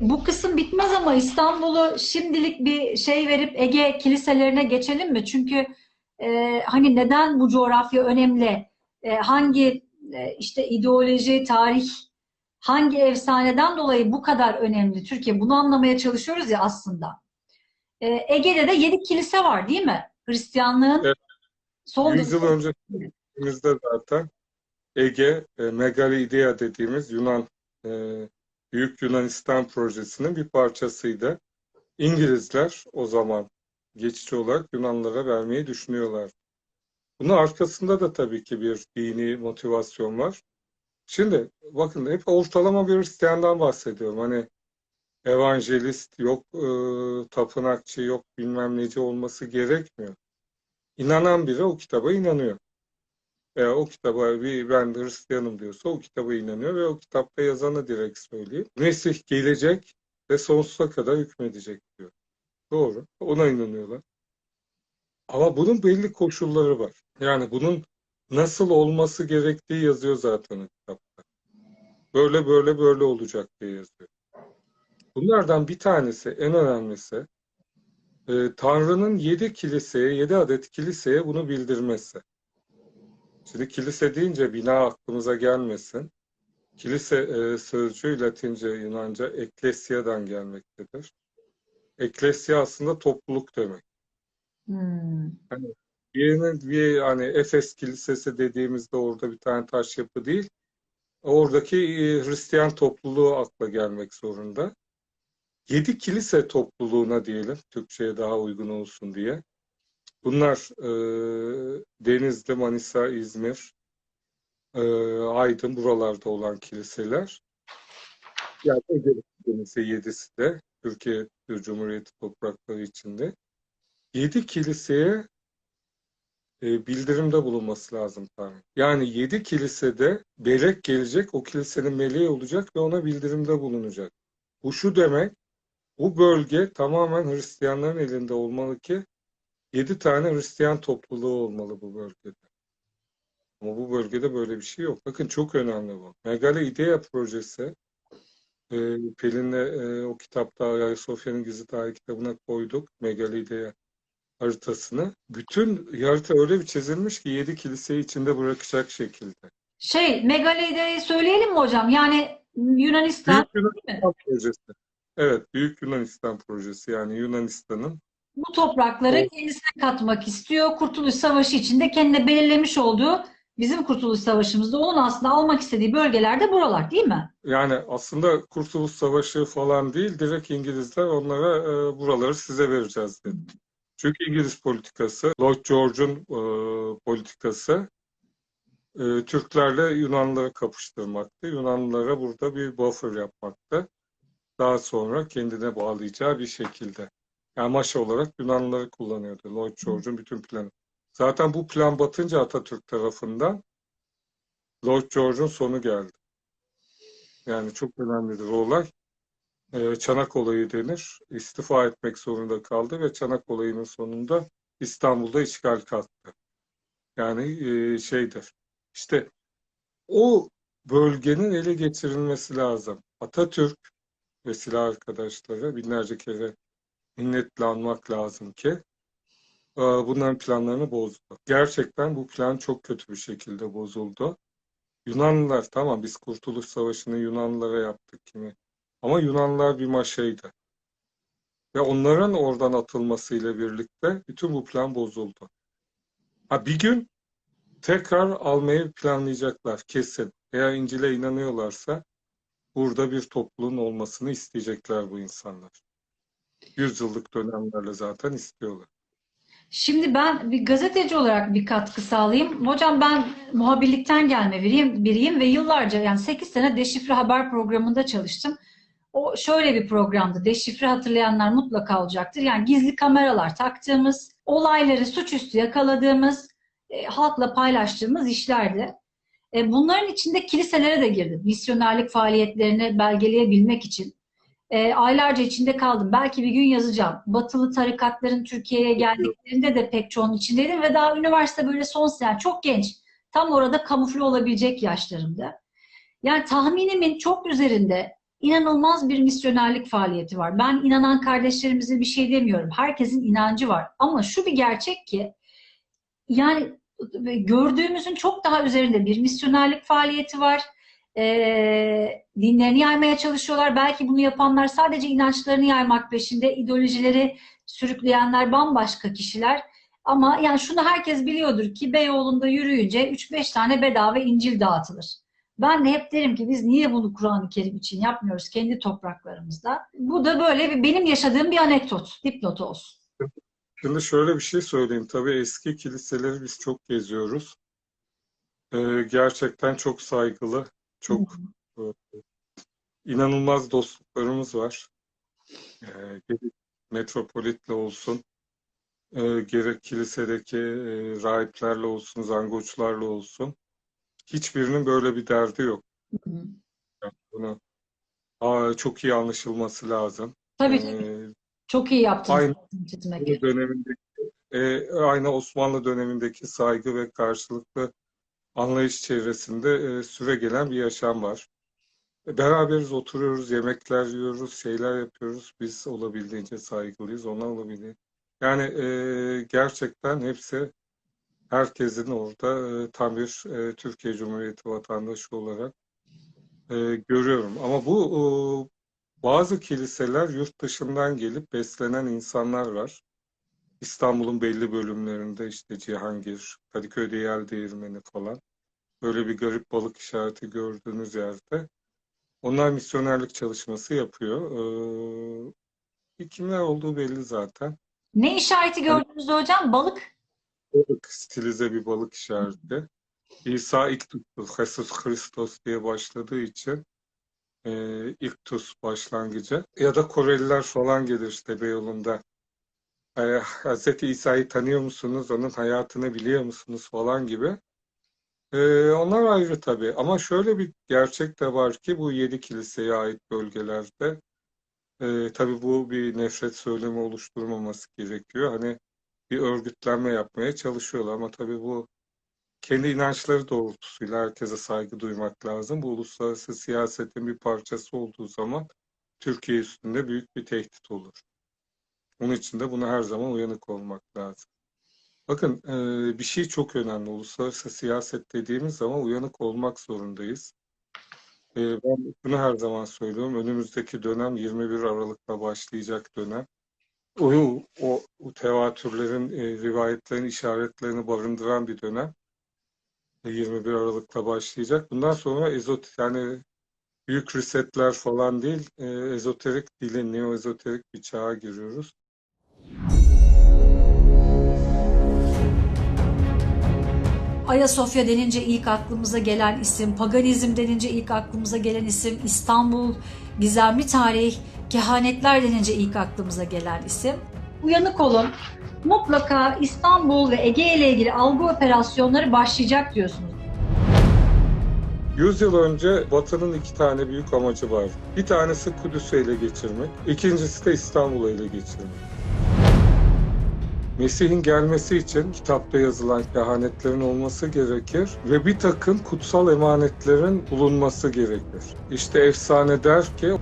Bu kısım bitmez ama İstanbul'u şimdilik bir şey verip Ege kiliselerine geçelim mi? Çünkü e, hani neden bu coğrafya önemli? E, hangi e, işte ideoloji, tarih, hangi efsaneden dolayı bu kadar önemli Türkiye? Bunu anlamaya çalışıyoruz ya aslında. E, Ege'de de yedi kilise var değil mi? Hristiyanlığın Evet. son 100 yıl önce zaten Ege, e, Megalidea dediğimiz Yunan e, Büyük Yunanistan projesinin bir parçasıydı. İngilizler o zaman geçici olarak Yunanlara vermeyi düşünüyorlar. Bunun arkasında da tabii ki bir dini motivasyon var. Şimdi bakın hep ortalama bir Hristiyandan bahsediyorum. Hani evangelist yok, e, tapınakçı yok, bilmem neci olması gerekmiyor. İnanan biri o kitaba inanıyor. Veya o kitaba ben Hristiyanım diyorsa o kitaba inanıyor ve o kitapta yazanı direkt söyleyeyim. Mesih gelecek ve sonsuza kadar hükmedecek diyor. Doğru. Ona inanıyorlar. Ama bunun belli koşulları var. Yani bunun nasıl olması gerektiği yazıyor zaten kitapta. Böyle böyle böyle olacak diye yazıyor. Bunlardan bir tanesi, en önemlisi e, Tanrı'nın yedi kiliseye, yedi adet kiliseye bunu bildirmesi. Şimdi kilise deyince bina aklımıza gelmesin. Kilise e, sözcüğü Latince, Yunanca eklesiyadan gelmektedir. Eklesya aslında topluluk demek. Hmm. Birinin bir hani Efes Kilisesi dediğimizde orada bir tane taş yapı değil. Oradaki e, Hristiyan topluluğu akla gelmek zorunda. Yedi kilise topluluğuna diyelim, Türkçe'ye daha uygun olsun diye. Bunlar e, Denizli, Manisa, İzmir, e, Aydın buralarda olan kiliseler. Yani Ege yedisi de Türkiye Cumhuriyeti toprakları içinde. Yedi kiliseye e, bildirimde bulunması lazım Tanrı. Yani yedi kilisede melek gelecek, o kilisenin meleği olacak ve ona bildirimde bulunacak. Bu şu demek, bu bölge tamamen Hristiyanların elinde olmalı ki yedi tane Hristiyan topluluğu olmalı bu bölgede. Ama bu bölgede böyle bir şey yok. Bakın çok önemli bu. Megale İdea projesi e, Pelin'le e, o kitapta Ayasofya'nın Gizli Tarih kitabına koyduk. Megale İdea haritasını. Bütün harita öyle bir çizilmiş ki yedi kiliseyi içinde bırakacak şekilde. Şey, Megalide'yi söyleyelim mi hocam? Yani Yunanistan Büyük Yunanistan projesi. Evet, Büyük Yunanistan projesi. Yani Yunanistan'ın bu toprakları Evet. kendisine katmak istiyor. Kurtuluş Savaşı içinde kendine belirlemiş olduğu bizim Kurtuluş Savaşımızda onun aslında almak istediği bölgeler de buralar değil mi? yani aslında Kurtuluş Savaşı falan değil, direkt İngilizler onlara e, buraları size vereceğiz dedi. Çünkü İngiliz politikası, Lloyd George'un e, politikası e, Türklerle Yunanlıları kapıştırmaktı. Yunanlılara burada bir buffer yapmaktı. Daha sonra kendine bağlayacağı bir şekilde. Maşa olarak Yunanlıları kullanıyordu Lloyd George'un bütün planı. Zaten bu plan batınca Atatürk tarafından Lloyd George'un sonu geldi. Yani çok önemlidir o olay. Ee, Çanak olayı denir. İstifa etmek zorunda kaldı ve Çanak olayının sonunda İstanbul'da işgal kalktı. Yani e, şeydir. İşte o bölgenin ele geçirilmesi lazım. Atatürk ve silah arkadaşları binlerce kere minnetle anmak lazım ki e, bunların planlarını bozdu. Gerçekten bu plan çok kötü bir şekilde bozuldu. Yunanlılar tamam biz Kurtuluş Savaşı'nı Yunanlılara yaptık kimi. Ama Yunanlılar bir maşaydı. Ve onların oradan atılmasıyla birlikte bütün bu plan bozuldu. Ha bir gün tekrar almayı planlayacaklar kesin. Eğer İncil'e inanıyorlarsa burada bir topluluğun olmasını isteyecekler bu insanlar. Yüzyıllık dönemlerle zaten istiyorlar. Şimdi ben bir gazeteci olarak bir katkı sağlayayım. Hocam ben muhabirlikten gelme biriyim, biriyim ve yıllarca yani 8 sene Deşifre Haber programında çalıştım. O şöyle bir programdı. Deşifre hatırlayanlar mutlaka olacaktır. Yani gizli kameralar taktığımız, olayları suçüstü yakaladığımız, e, halkla paylaştığımız işlerdi. E, bunların içinde kiliselere de girdim. Misyonerlik faaliyetlerini belgeleyebilmek için. E, aylarca içinde kaldım. Belki bir gün yazacağım. Batılı tarikatların Türkiye'ye geldiklerinde de pek çoğunun içindeydim ve daha üniversite böyle son sene, çok genç. Tam orada kamufle olabilecek yaşlarımda. Yani tahminimin çok üzerinde inanılmaz bir misyonerlik faaliyeti var. Ben inanan kardeşlerimize bir şey demiyorum. Herkesin inancı var. Ama şu bir gerçek ki yani gördüğümüzün çok daha üzerinde bir misyonerlik faaliyeti var. Ee, dinlerini yaymaya çalışıyorlar. Belki bunu yapanlar sadece inançlarını yaymak peşinde, ideolojileri sürükleyenler bambaşka kişiler. Ama yani şunu herkes biliyordur ki Beyoğlu'nda yürüyünce 3-5 tane bedava İncil dağıtılır. Ben de hep derim ki biz niye bunu Kur'an-ı Kerim için yapmıyoruz kendi topraklarımızda? Bu da böyle bir benim yaşadığım bir anekdot, dipnot olsun. Şimdi şöyle bir şey söyleyeyim. Tabii eski kiliseleri biz çok geziyoruz. Ee, gerçekten çok saygılı, çok e, inanılmaz dostluklarımız var. Ee, gerek metropolitle olsun, e, gerek kilisedeki e, rahiplerle olsun, zangoçlarla olsun. Hiçbirinin böyle bir derdi yok. Hı hı. Bunu aa, çok iyi anlaşılması lazım. Tabii tabii. Ee, Çok iyi yaptınız. Aynı çizmek. Dönemindeki e, aynı Osmanlı dönemindeki saygı ve karşılıklı anlayış çevresinde e, süre gelen bir yaşam var. E, beraberiz, oturuyoruz, yemekler yiyoruz, şeyler yapıyoruz. Biz olabildiğince saygılıyız, onlar olabildiğince. Yani e, gerçekten hepsi herkesin orada e, tam bir e, Türkiye Cumhuriyeti vatandaşı olarak e, görüyorum. Ama bu e, bazı kiliseler yurt dışından gelip beslenen insanlar var. İstanbul'un belli bölümlerinde işte Cihangir, Kadıköy'de Yel Değirmeni falan. Böyle bir garip balık işareti gördüğünüz yerde. Onlar misyonerlik çalışması yapıyor. Ee, kimler olduğu belli zaten. Ne işareti gördünüz hocam? Balık. Balık, stilize bir balık işareti. İsa İktus, Jesus Christos diye başladığı için e, İktus başlangıcı. Ya da Koreliler falan gelir işte Beyoğlu'nda. Hz. İsa'yı tanıyor musunuz? Onun hayatını biliyor musunuz? Falan gibi. E, onlar ayrı tabii. Ama şöyle bir gerçek de var ki bu yedi kiliseye ait bölgelerde e, tabii bu bir nefret söylemi oluşturmaması gerekiyor. Hani bir örgütlenme yapmaya çalışıyorlar ama tabii bu kendi inançları doğrultusuyla herkese saygı duymak lazım. Bu uluslararası siyasetin bir parçası olduğu zaman Türkiye üstünde büyük bir tehdit olur. Onun için de buna her zaman uyanık olmak lazım. Bakın e, bir şey çok önemli. Uluslararası siyaset dediğimiz zaman uyanık olmak zorundayız. E, ben bunu her zaman söylüyorum. Önümüzdeki dönem 21 Aralık'ta başlayacak dönem. O, o, o tevatürlerin, e, rivayetlerin, işaretlerini barındıran bir dönem. 21 Aralık'ta başlayacak. Bundan sonra ezot yani büyük resetler falan değil, ezoterik dili, neo-ezoterik bir çağa giriyoruz. Ayasofya denince ilk aklımıza gelen isim, paganizm denince ilk aklımıza gelen isim, İstanbul, gizemli tarih, kehanetler denince ilk aklımıza gelen isim. Uyanık olun. Mutlaka İstanbul ve Ege ile ilgili algı operasyonları başlayacak diyorsunuz. 100 yıl önce Batı'nın iki tane büyük amacı var. Bir tanesi Kudüs'ü ele geçirmek, ikincisi de İstanbul'u ele geçirmek. Mesih'in gelmesi için kitapta yazılan kehanetlerin olması gerekir ve bir takım kutsal emanetlerin bulunması gerekir. İşte efsane der ki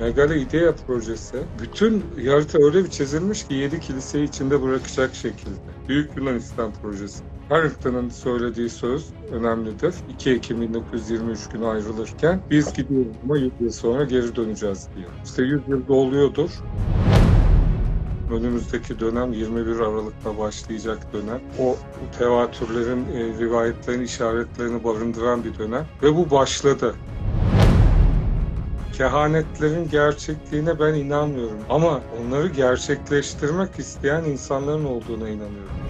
Megale Idea projesi bütün harita öyle bir çizilmiş ki yedi kiliseyi içinde bırakacak şekilde. Büyük Yunanistan projesi. Harrington'ın söylediği söz önemlidir. 2 Ekim 1923 günü ayrılırken biz gidiyoruz ama 100 yıl sonra geri döneceğiz diyor. İşte 100 yıl doluyordur. Önümüzdeki dönem 21 Aralık'ta başlayacak dönem. O tevatürlerin, e, rivayetlerin, işaretlerini barındıran bir dönem. Ve bu başladı. Kehanetlerin gerçekliğine ben inanmıyorum. Ama onları gerçekleştirmek isteyen insanların olduğuna inanıyorum.